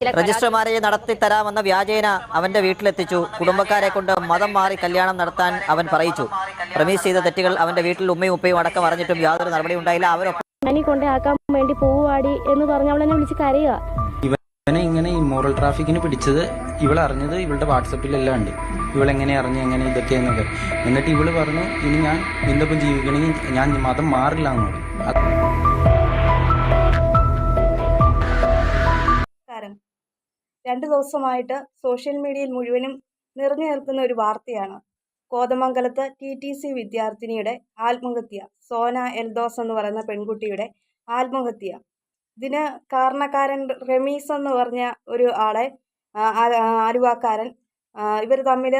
Register marriage നടത്തി തരാമെന്ന വ്യാജേന അവന്റെ വീട്ടിലെത്തിച്ചു. കുടുംബക്കാരെ കൊണ്ട് മതം മാറി കല്യാണം നടത്താൻ അവൻ പറയിച്ചു. പ്രമീസ് ചെയ്ത തെറ്റുകൾ അവന്റെ വീട്ടിൽ ഉമ്മയും ഉപ്പയും അടക്കം അറിഞ്ഞിട്ടും യാതൊരു നടപടി ഉണ്ടായില്ല. അവരൊപ്പം ഞാനീ വേണ്ടി പോവാടി എന്ന് പറഞ്ഞ അവളെന്നെ വിളിച്ച് കരയുക. ഇവനെ ഇങ്ങനെ ഇമ്മോറൽ ട്രാഫിക്കിന് പിടിച്ചത് ഇവൾ അറിഞ്ഞത് ഇവളുടെ വാട്സപ്പിലെല്ലാം ഉണ്ട്. ഇവളെങ്ങനെ അറിഞ്ഞു എങ്ങനെ ഇതൊക്കെ എന്നൊക്കെ. എന്നിട്ട് ഇവൾ പറഞ്ഞു ഇനി ഞാൻ നിന്റെ ഒപ്പം ജീവിക്കണമെങ്കിൽ ഞാൻ മതം മാറില്ല എന്ന് പറഞ്ഞു. രണ്ട് ദിവസമായിട്ട് സോഷ്യൽ മീഡിയയിൽ മുഴുവനും നിറഞ്ഞു നിൽക്കുന്ന ഒരു വാർത്തയാണ്. കോതമംഗലത്ത് ടി ടി സി വിദ്യാർത്ഥിനിയുടെ ആത്മഹത്യ സോന എൽദോസ് എന്ന് പറയുന്ന പെൺകുട്ടിയുടെ ആത്മഹത്യ. ഇതിന് കാരണക്കാരൻ റമീസ് എന്ന് പറഞ്ഞ ഒരു ആളെ ആലുവാക്കാരൻ ഇവർ തമ്മിൽ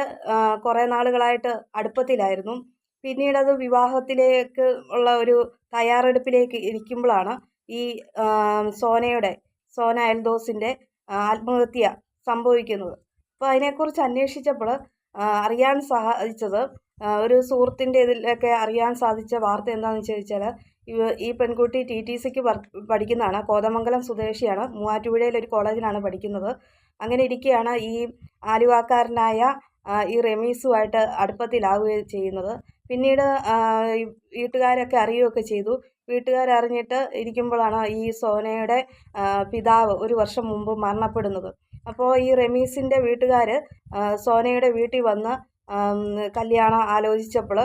കുറേ നാളുകളായിട്ട് അടുപ്പത്തിലായിരുന്നു. പിന്നീട് അത് വിവാഹത്തിലേക്ക് ഉള്ള ഒരു തയ്യാറെടുപ്പിലേക്ക് ഇരിക്കുമ്പോഴാണ് ഈ സോനയുടെ സോന എൽദോസിന്റെ ആത്മഹത്യ സംഭവിക്കുന്നത്. അപ്പോൾ അതിനെക്കുറിച്ച് അന്വേഷിച്ചപ്പോൾ അറിയാൻ സാധിച്ചത് ഒരു സുഹൃത്തിന്റെ ഇതിലൊക്കെ അറിയാൻ സാധിച്ച വാർത്ത എന്താണെന്ന് ചോദിച്ചാൽ ഈ പെൺകുട്ടി ടി ടി സിക്ക് പഠിക്കുന്നതാണ്. കോതമംഗലം സ്വദേശിയാണ്. മൂവാറ്റുപുഴയിലൊരു കോളേജിലാണ് പഠിക്കുന്നത്. അങ്ങനെ ഇരിക്കുകയാണ് ഈ ആലുവാക്കാരനായ ഈ റമീസുമായിട്ട് അടുപ്പത്തിലാവുകയും ചെയ്യുന്നത്. പിന്നീട് വീട്ടുകാരൊക്കെ അറിയുകയൊക്കെ ചെയ്തു. വീട്ടുകാരറിഞ്ഞിട്ട് ഇരിക്കുമ്പോഴാണ് ഈ സോനയുടെ പിതാവ് ഒരു വർഷം മുമ്പ് മരണപ്പെടുന്നത്. അപ്പോൾ ഈ റമീസിന്റെ വീട്ടുകാർ സോനയുടെ വീട്ടിൽ വന്ന് കല്യാണം ആലോചിച്ചപ്പോൾ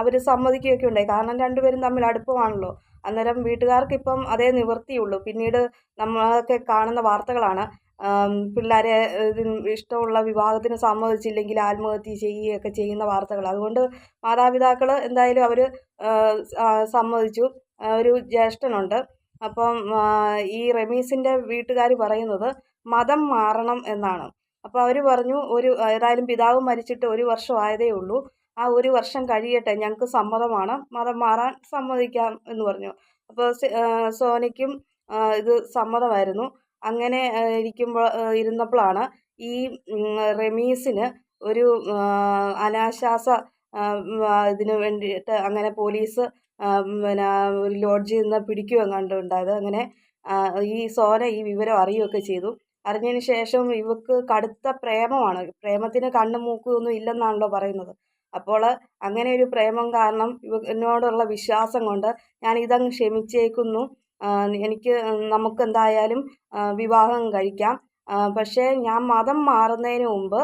അവർ സമ്മതിക്കുകയൊക്കെ ഉണ്ടായി. കാരണം രണ്ടുപേരും തമ്മിൽ അടുപ്പമാണല്ലോ. അന്നേരം വീട്ടുകാർക്ക് ഇപ്പം അതേ നിവൃത്തിയുള്ളൂ. പിന്നീട് നമ്മളൊക്കെ കാണുന്ന വാർത്തകളാണ്. പിള്ളേരെ ഇഷ്ടമുള്ള വിവാഹത്തിന് സമ്മതിച്ചില്ലെങ്കിൽ ആത്മഹത്യ ചെയ്യുകയൊക്കെ ചെയ്യുന്ന വാർത്തകൾ. അതുകൊണ്ട് മാതാപിതാക്കൾ എന്തായാലും അവർ സമ്മതിച്ചു. ഒരു ജ്യേഷ്ഠനുണ്ട്. അപ്പം ഈ റമീസിന്റെ വീട്ടുകാർ പറയുന്നത് മതം മാറണം എന്നാണ്. അപ്പോൾ അവർ പറഞ്ഞു ഒരു ഏതായാലും പിതാവ് മരിച്ചിട്ട് ഒരു വർഷം ആയതേ ഉള്ളൂ. ആ ഒരു വർഷം കഴിയട്ടെ ഞങ്ങൾക്ക് സമ്മതമാണ്. മതം മാറാൻ സമ്മതിക്കാം എന്ന് പറഞ്ഞു. അപ്പോൾ സോനയ്ക്കും ഇത് സമ്മതമായിരുന്നു. അങ്ങനെ ഇരിക്കുമ്പോൾ ഇരുന്നപ്പോഴാണ് ഈ റമീസിന് ഒരു അനാശാസ ഇതിന് വേണ്ടിയിട്ട് അങ്ങനെ പോലീസ് പിന്നെ ഒരു ലോഡ്ജിൽ നിന്ന് പിടിക്കുകയും കണ്ടുണ്ടായത് അങ്ങനെ ഈ സോന ഈ വിവരം അറിയുകയൊക്കെ ചെയ്തു. അറിഞ്ഞതിന് ശേഷം ഇവക്ക് കടുത്ത പ്രേമമാണ്. പ്രേമത്തിന് കണ്ണും മൂക്കും ഒന്നും ഇല്ലെന്നാണല്ലോ പറയുന്നത്. അപ്പോൾ അങ്ങനെ ഒരു പ്രേമം കാരണം ഇവനോടുള്ള വിശ്വാസം കൊണ്ട് ഞാൻ ഇതങ്ങ് ക്ഷമിച്ചേക്കുന്നു. എനിക്ക് നമുക്ക് എന്തായാലും വിവാഹം കഴിക്കാം. പക്ഷേ ഞാൻ മതം മാറുന്നതിന് മുമ്പ്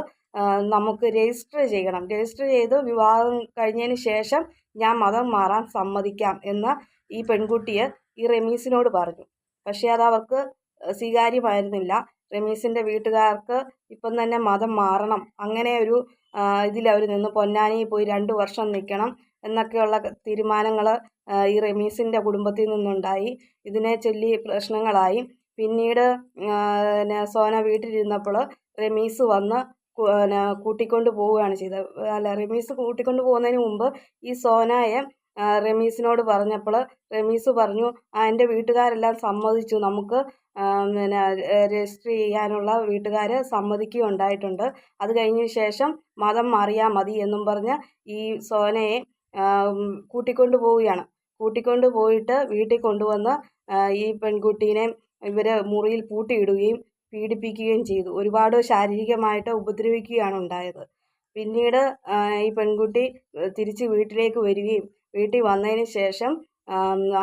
നമുക്ക് രജിസ്റ്റർ ചെയ്യണം. രജിസ്റ്റർ ചെയ്ത് വിവാഹം കഴിഞ്ഞതിന് ശേഷം ഞാൻ മതം മാറാൻ സമ്മതിക്കാം എന്ന് ഈ പെൺകുട്ടിയെ ഈ റമീസിനോട് പറഞ്ഞു. പക്ഷേ അത് അവർക്ക് സ്വീകാര്യമായിരുന്നില്ല. റമീസിന്റെ വീട്ടുകാർക്ക് ഇപ്പം തന്നെ മതം മാറണം. അങ്ങനെ ഒരു ഇതിലവർ നിന്ന് പൊന്നാനി പോയി രണ്ട് വർഷം നിൽക്കണം എന്നൊക്കെയുള്ള തീരുമാനങ്ങൾ ഈ റമീസിന്റെ കുടുംബത്തിൽ നിന്നുണ്ടായി. ഇതിനെ ചൊല്ലി പ്രശ്നങ്ങളായി. പിന്നീട് പിന്നെ സോന വീട്ടിലിരുന്നപ്പോൾ റമീസ് വന്ന് പിന്നെ കൂട്ടിക്കൊണ്ട് പോവുകയാണ് ചെയ്തത്. അല്ല റമീസ് കൂട്ടിക്കൊണ്ട് പോകുന്നതിന് മുമ്പ് ഈ സോനയെ റമീസിനോട് പറഞ്ഞപ്പോൾ റമീസ് പറഞ്ഞു ആ എന്റെ വീട്ടുകാരെല്ലാം സമ്മതിച്ചു. നമുക്ക് പിന്നെ രജിസ്റ്റർ ചെയ്യാനുള്ള വീട്ടുകാർ സമ്മതിക്കുകയുണ്ടായിട്ടുണ്ട്. അത് കഴിഞ്ഞ ശേഷം മതം മാറിയാൽ മതി എന്നും പറഞ്ഞ് ഈ സോനയെ കൂട്ടിക്കൊണ്ടു പോവുകയാണ്. കൂട്ടിക്കൊണ്ട് പോയിട്ട് വീട്ടിൽ കൊണ്ടുവന്ന് ഈ പെൺകുട്ടീനെ ഇവർ മുറിയിൽ പൂട്ടിയിടുകയും പീഡിപ്പിക്കുകയും ചെയ്തു. ഒരുപാട് ശാരീരികമായിട്ട് ഉപദ്രവിക്കുകയാണ് ഉണ്ടായത്. പിന്നീട് ഈ പെൺകുട്ടി തിരിച്ച് വീട്ടിലേക്ക് വരികയും വീട്ടിൽ വന്നതിന് ശേഷം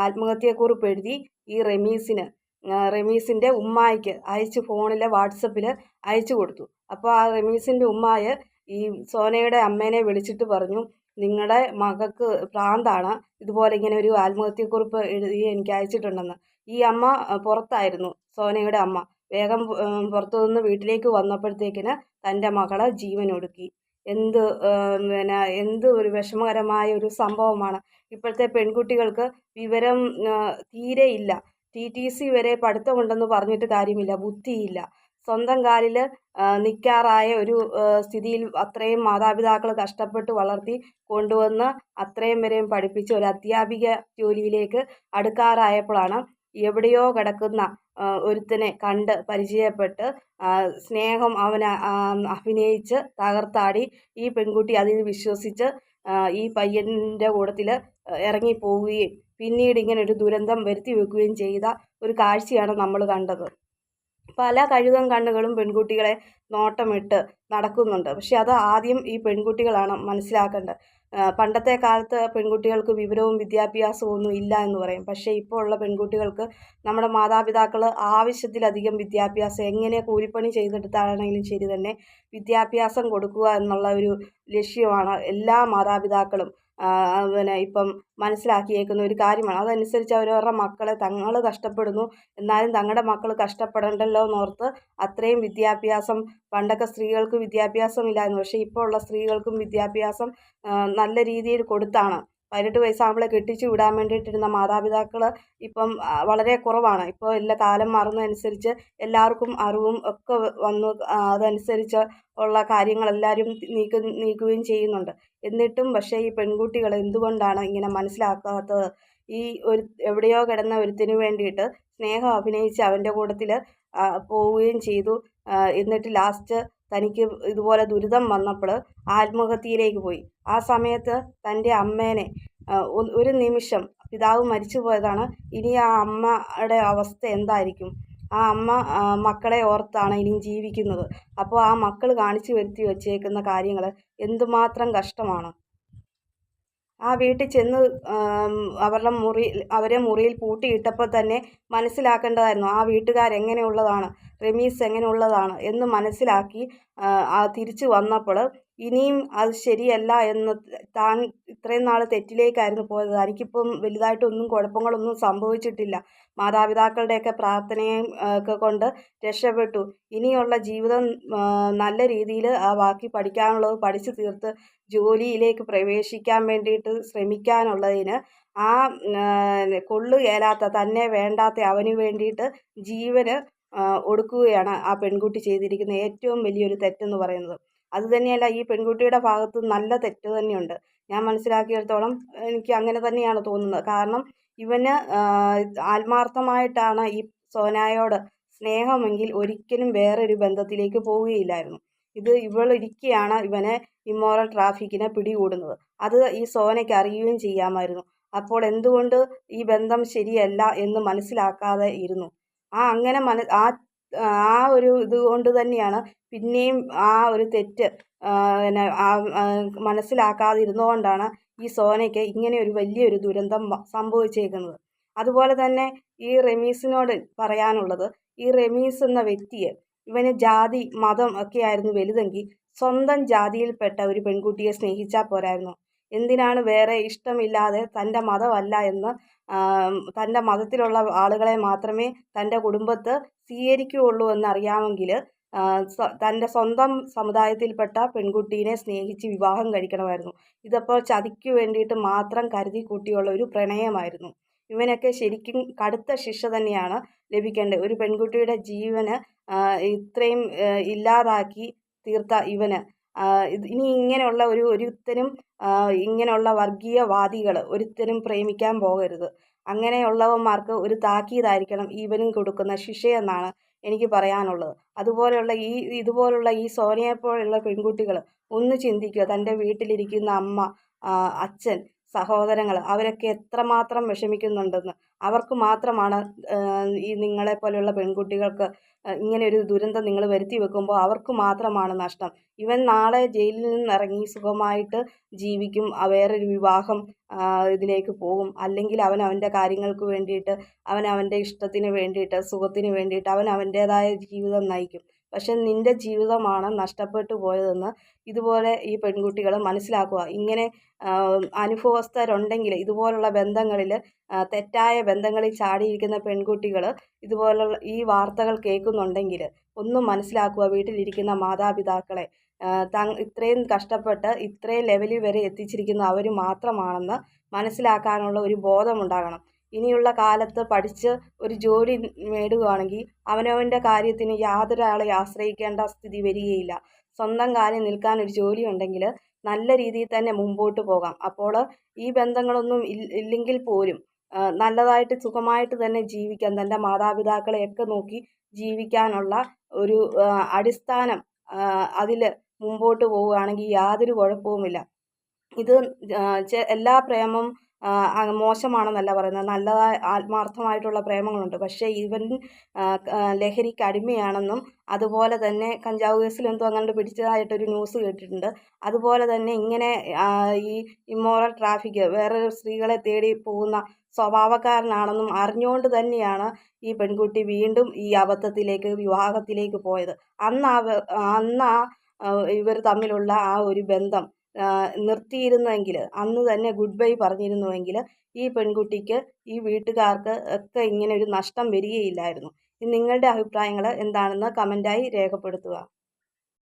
ആത്മഹത്യക്കുറിപ്പ് എഴുതി ഈ റമീസിന് റമീസിന്റെ ഉമ്മായിക്ക് അയച്ച് ഫോണിൽ വാട്സപ്പിൽ അയച്ചു കൊടുത്തു. അപ്പോൾ ആ റമീസിന്റെ ഉമ്മായ ഈ സോനയുടെ അമ്മേനെ വിളിച്ചിട്ട് പറഞ്ഞു നിങ്ങളുടെ മകൾക്ക് പ്രാന്താണ്. ഇതുപോലെ ഇങ്ങനെ ഒരു ആത്മഹത്യക്കുറിപ്പ് എഴുതി എനിക്ക് അയച്ചിട്ടുണ്ടെന്ന്. ഈ അമ്മ പുറത്തായിരുന്നു സോനയുടെ അമ്മ. വേഗം പുറത്തുനിന്ന് പുറത്തു നിന്ന് വീട്ടിലേക്ക് വന്നപ്പോഴത്തേക്കിന് തന്റെ മകളെ ജീവനൊടുക്കി. എന്ത് പിന്നെ എന്ത് ഒരു വിഷമകരമായ ഒരു സംഭവമാണ്. ഇപ്പോഴത്തെ പെൺകുട്ടികൾക്ക് വിവരം തീരെ ഇല്ല. ടി ടി സി വരെ പഠിത്തമുണ്ടെന്ന് പറഞ്ഞിട്ട് കാര്യമില്ല. ബുദ്ധിയില്ല. സ്വന്തം കാലിൽ നിൽക്കാറായ ഒരു സ്ഥിതിയിൽ അത്രയും മാതാപിതാക്കൾ കഷ്ടപ്പെട്ട് വളർത്തി കൊണ്ടുവന്ന് അത്രയും വരെയും പഠിപ്പിച്ച് ഒരു അധ്യാപിക ജോലിയിലേക്ക് അടുക്കാറായപ്പോഴാണ് എവിടെയോ കിടക്കുന്ന ഒരുത്തനെ കണ്ട് പരിചയപ്പെട്ട് സ്നേഹം അവൻ അഭിനയിച്ച് തകർത്താടി ഈ പെൺകുട്ടി അതിൽ വിശ്വസിച്ച് ഈ പയ്യന്റെ കൂട്ടത്തിൽ ഇറങ്ങിപ്പോവുകയും പിന്നീട് ഇങ്ങനെ ഒരു ദുരന്തം വരുത്തി വെക്കുകയും ചെയ്ത ഒരു കാഴ്ചയാണ് നമ്മൾ കണ്ടത്. പല കഴുകൻ കണ്ണുകളും പെൺകുട്ടികളെ നോട്ടമിട്ട് നടക്കുന്നുണ്ട്. പക്ഷെ അത് ആദ്യം ഈ പെൺകുട്ടികളാണ് മനസ്സിലാക്കേണ്ടത്. പണ്ടത്തെ കാലത്ത് പെൺകുട്ടികൾക്ക് വിവരവും വിദ്യാഭ്യാസവും ഒന്നും ഇല്ല എന്ന് പറയും. പക്ഷേ ഇപ്പോൾ ഉള്ള പെൺകുട്ടികൾക്ക് നമ്മുടെ മാതാപിതാക്കൾ ആവശ്യത്തിലധികം വിദ്യാഭ്യാസം എങ്ങനെ കൂലിപ്പണി ചെയ്തെടുത്താണെങ്കിലും ശരി തന്നെ വിദ്യാഭ്യാസം കൊടുക്കുക എന്നുള്ള ഒരു ലക്ഷ്യമാണ് എല്ലാ മാതാപിതാക്കളും പിന്നെ ഇപ്പം മനസ്സിലാക്കിയേക്കുന്ന ഒരു കാര്യമാണ്. അതനുസരിച്ച് അവരവരുടെ മക്കളെ തങ്ങൾ കഷ്ടപ്പെടുന്നു. എന്നാലും തങ്ങളുടെ മക്കൾ കഷ്ടപ്പെടണ്ടല്ലോ എന്നോർത്ത് അത്രയും വിദ്യാഭ്യാസം പണ്ടൊക്കെ സ്ത്രീകൾക്ക് വിദ്യാഭ്യാസം ഇല്ലായിരുന്നു പക്ഷേ ഇപ്പോൾ ഉള്ള സ്ത്രീകൾക്കും വിദ്യാഭ്യാസം നല്ല രീതിയിൽ കൊടുത്താണ്. പതിനെട്ട് വയസ്സാകുമ്പോൾ കെട്ടിച്ചു വിടാൻ വേണ്ടിയിട്ടിരുന്ന മാതാപിതാക്കൾ ഇപ്പം വളരെ കുറവാണ്. ഇപ്പോൾ എല്ലാ കാലം മാറുന്നതനുസരിച്ച് എല്ലാവർക്കും അറിവും ഒക്കെ വന്നു അതനുസരിച്ച് ഉള്ള കാര്യങ്ങൾ എല്ലാവരും നീക്ക നീക്കുകയും ചെയ്യുന്നുണ്ട്. എന്നിട്ടും പക്ഷേ ഈ പെൺകുട്ടികൾ എന്തുകൊണ്ടാണ് ഇങ്ങനെ മനസ്സിലാക്കാത്തത്? ഈ ഒരു എവിടെയോ കിടന്ന ഒരുത്തിന് വേണ്ടിയിട്ട് സ്നേഹം അഭിനയിച്ച് അവന്റെ കൂട്ടത്തിൽ പോവുകയും ചെയ്തു. എന്നിട്ട് ലാസ്റ്റ് തനിക്ക് ഇതുപോലെ ദുരിതം വന്നപ്പോൾ ആത്മഹത്യയിലേക്ക് പോയി. ആ സമയത്ത് തന്റെ അമ്മേനെ ഒരു നിമിഷം പിതാവ് മരിച്ചു പോയതാണ്. ഇനി ആ അമ്മയുടെ അവസ്ഥ എന്തായിരിക്കും? ആ അമ്മ മക്കളെ ഓർത്താണ് ഇനിയും ജീവിക്കുന്നത്. അപ്പോൾ ആ മക്കൾ കാണിച്ചു വരുത്തി വച്ചേക്കുന്ന കാര്യങ്ങൾ എന്തുമാത്രം കഷ്ടമാണ്. ആ വീട്ടിൽ ചെന്ന് അവരുടെ മുറി അവരെ മുറിയിൽ പൂട്ടിയിട്ടപ്പോൾ തന്നെ മനസ്സിലാക്കേണ്ടതായിരുന്നു ആ വീട്ടുകാരെങ്ങനെയുള്ളതാണ് റമീസ് എങ്ങനെയുള്ളതാണ് എന്ന് മനസ്സിലാക്കി തിരിച്ചു വന്നപ്പോൾ ഇനിയും അത് ശരിയല്ല എന്ന് താൻ ഇത്രയും നാൾ തെറ്റിലേക്കായിരുന്നു പോയത്. തനിക്കിപ്പം വലുതായിട്ടൊന്നും കുഴപ്പങ്ങളൊന്നും സംഭവിച്ചിട്ടില്ല. മാതാപിതാക്കളുടെയൊക്കെ പ്രാർത്ഥനയും ഒക്കെ കൊണ്ട് രക്ഷപ്പെട്ടു. ഇനിയുള്ള ജീവിതം നല്ല രീതിയിൽ ആ ബാക്കി പഠിക്കാനുള്ളത് പഠിച്ചു തീർത്ത് ജോലിയിലേക്ക് പ്രവേശിക്കാൻ വേണ്ടിയിട്ട് ശ്രമിക്കാനുള്ളതിന് ആ കൊള്ളുകേലാത്ത തന്നെ വേണ്ടാത്ത അവന് വേണ്ടിയിട്ട് ജീവന് ഒടുക്കുകയാണ് ആ പെൺകുട്ടി ചെയ്തിരിക്കുന്ന ഏറ്റവും വലിയൊരു തെറ്റെന്ന് പറയുന്നത്. അതുതന്നെയല്ല ഈ പെൺകുട്ടിയുടെ ഭാഗത്ത് നല്ല തെറ്റ് തന്നെയുണ്ട്. ഞാൻ മനസ്സിലാക്കിയിടത്തോളം എനിക്ക് അങ്ങനെ തന്നെയാണ് തോന്നുന്നത്. കാരണം ഇവന് ആത്മാർത്ഥമായിട്ടാണ് ഈ സോനായോട് സ്നേഹമെങ്കിൽ ഒരിക്കലും വേറൊരു ബന്ധത്തിലേക്ക് പോവുകയില്ലായിരുന്നു. ഇത് ഇവളിരിക്കെയാണ് ഇവനെ ഇമ്മോറൽ ട്രാഫിക്കിനെ പിടികൂടുന്നത്. അത് ഈ സോനയ്ക്ക് അറിയുകയും ചെയ്യാമായിരുന്നു. അപ്പോൾ എന്തുകൊണ്ട് ഈ ബന്ധം ശരിയല്ല എന്ന് മനസ്സിലാക്കാതെ ഇരുന്നു? ആ അങ്ങനെ മന ആ ആ ഒരു ഇത് കൊണ്ട് തന്നെയാണ് പിന്നെയും ആ ഒരു തെറ്റ് പിന്നെ ആ, മനസ്സിലാക്കാതിരുന്നതുകൊണ്ടാണ് ഈ സോനയ്ക്ക് ഇങ്ങനെ ഒരു വലിയൊരു ദുരന്തം സംഭവിച്ചേക്കുന്നത്. അതുപോലെ തന്നെ ഈ റമീസിനോട് പറയാനുള്ളത് ഈ റമീസ് എന്ന വ്യക്തിയെ ഇവന് ജാതി മതം ഒക്കെ ആയിരുന്നു വലുതെങ്കിൽ സ്വന്തം ജാതിയിൽപ്പെട്ട ഒരു പെൺകുട്ടിയെ സ്നേഹിച്ചാൽ പോരായിരുന്നു. എന്തിനാണ് വേറെ ഇഷ്ടമില്ലാതെ തന്റെ മതമല്ല എന്ന് തന്റെ മതത്തിലുള്ള ആളുകളെ മാത്രമേ തന്റെ കുടുംബത്ത് സ്വീകരിക്കുകയുള്ളൂ എന്നറിയാമെങ്കിൽ തന്റെ സ്വന്തം സമുദായത്തിൽപ്പെട്ട പെൺകുട്ടീനെ സ്നേഹിച്ച് വിവാഹം കഴിക്കണമായിരുന്നു. ഇതപ്പോൾ ചതിക്ക് വേണ്ടിയിട്ട് മാത്രം കരുതി കൂട്ടിയുള്ള ഒരു പ്രണയമായിരുന്നു. ഇവനൊക്കെ ശരിക്കും കടുത്ത ശിക്ഷ തന്നെയാണ് ലഭിക്കേണ്ടത്. ഒരു പെൺകുട്ടിയുടെ ജീവന് ഇത്രയും ഇല്ലാതാക്കി തീർത്ത ഇവന്. ഇനി ഇങ്ങനെയുള്ള ഒരു ഒരുത്തനും ഇങ്ങനെയുള്ള വർഗീയവാദികൾ ഒരുത്തനും പ്രേമിക്കാൻ പോകരുത്. അങ്ങനെയുള്ളവന്മാർക്ക് ഒരു താക്കീതായിരിക്കണം ഇവനും കൊടുക്കുന്ന ശിക്ഷയെന്നാണ് എനിക്ക് പറയാനുള്ളത്. അതുപോലെയുള്ള ഈ ഇതുപോലുള്ള ഈ സോനിയെപ്പോലുള്ള പെൺകുട്ടികൾ ഒന്ന് ചിന്തിക്കുക. തന്റെ വീട്ടിലിരിക്കുന്ന അമ്മ അച്ഛൻ സഹോദരങ്ങൾ അവരൊക്കെ എത്രമാത്രം വിഷമിക്കുന്നുണ്ടെന്ന് അവർക്ക് മാത്രമാണ് ഈ നിങ്ങളെ പോലെയുള്ള പെൺകുട്ടികൾക്ക് ഇങ്ങനെ ഒരു ദുരന്തം നിങ്ങൾ വരുത്തി വെക്കുമ്പോൾ അവർക്ക് മാത്രമാണ് നഷ്ടം. ഇവൻ നാളെ ജയിലിൽ നിന്ന് ഇറങ്ങി സുഖമായിട്ട് ജീവിക്കും വേറൊരു വിവാഹം ഇതിലേക്ക് പോകും. അല്ലെങ്കിൽ അവൻ അവന്റെ കാര്യങ്ങൾക്ക് വേണ്ടിയിട്ട് അവൻ അവന്റെ ഇഷ്ടത്തിന് വേണ്ടിയിട്ട് സുഖത്തിന് വേണ്ടിയിട്ട് അവൻ അവന്റേതായ ജീവിതം നയിക്കും. പക്ഷെ നിന്റെ ജീവിതമാണ് നഷ്ടപ്പെട്ടു പോയതെന്ന് ഇതുപോലെ ഈ പെൺകുട്ടികൾ മനസ്സിലാക്കുക. ഇങ്ങനെ അനുഭവസ്ഥരുണ്ടെങ്കിൽ ഇതുപോലുള്ള ബന്ധങ്ങളിൽ തെറ്റായ ബന്ധങ്ങളിൽ ചാടിയിരിക്കുന്ന പെൺകുട്ടികൾ ഇതുപോലുള്ള ഈ വാർത്തകൾ കേൾക്കുന്നുണ്ടെങ്കിൽ ഒന്നും മനസ്സിലാക്കുക. വീട്ടിലിരിക്കുന്ന മാതാപിതാക്കളെ ഇത്രയും കഷ്ടപ്പെട്ട് ഇത്രയും ലെവലിൽ വരെ എത്തിച്ചിരിക്കുന്ന അവർ മാത്രമാണെന്ന് മനസ്സിലാക്കാനുള്ള ഒരു ബോധമുണ്ടാകണം. ഇനിയുള്ള കാലത്ത് പഠിച്ച് ഒരു ജോലി നേടുകയാണെങ്കിൽ അവനവന്റെ കാര്യത്തിന് യാതൊരാളെ ആശ്രയിക്കേണ്ട സ്ഥിതി വരികയില്ല. സ്വന്തം കാലിൽ നിൽക്കാൻ ഒരു ജോലി ഉണ്ടെങ്കിൽ നല്ല രീതിയിൽ തന്നെ മുമ്പോട്ട് പോകാം. അപ്പോൾ ഈ ബന്ധങ്ങളൊന്നും ഇല്ലെങ്കിൽ പോലും നല്ലതായിട്ട് സുഖമായിട്ട് തന്നെ ജീവിക്കാൻ തന്റെ മാതാപിതാക്കളെയൊക്കെ നോക്കി ജീവിക്കാനുള്ള ഒരു അടിസ്ഥാനം അതിൽ മുമ്പോട്ട് പോവുകയാണെങ്കിൽ യാതൊരു കുഴപ്പവുമില്ല. ഇത് എല്ലാ പ്രേമം മോശമാണെന്നല്ല പറയുന്നത്. നല്ലതായ ആത്മാർത്ഥമായിട്ടുള്ള പ്രേമങ്ങളുണ്ട്. പക്ഷേ ഇവൻ ലഹരിക്ക് അടിമയാണെന്നും അതുപോലെ തന്നെ കഞ്ചാവ് കേസിലെന്തോ അങ്ങനെ പിടിച്ചതായിട്ടൊരു ന്യൂസ് കേട്ടിട്ടുണ്ട്. അതുപോലെ തന്നെ ഇങ്ങനെ ഈ ഇമ്മോറൽ ട്രാഫിക് വേറെ സ്ത്രീകളെ തേടി പോകുന്ന സ്വഭാവക്കാരനാണെന്നും അറിഞ്ഞുകൊണ്ട് തന്നെയാണ് ഈ പെൺകുട്ടി വീണ്ടും ഈ അബദ്ധത്തിലേക്ക് വിവാഹത്തിലേക്ക് പോയത്. അന്ന് ആ അന്ന് ഇവർ തമ്മിലുള്ള ആ ഒരു ബന്ധം നിർത്തിയിരുന്നെങ്കിൽ അന്ന് തന്നെ ഗുഡ് ബൈ പറഞ്ഞിരുന്നുവെങ്കിൽ ഈ പെൺകുട്ടിക്ക് ഈ വീട്ടുകാർക്ക് ഒക്കെ ഇങ്ങനെ ഒരു നഷ്ടം വരികയില്ലായിരുന്നു. നിങ്ങളുടെ അഭിപ്രായങ്ങൾ എന്താണെന്ന് കമന്റായി രേഖപ്പെടുത്തുക.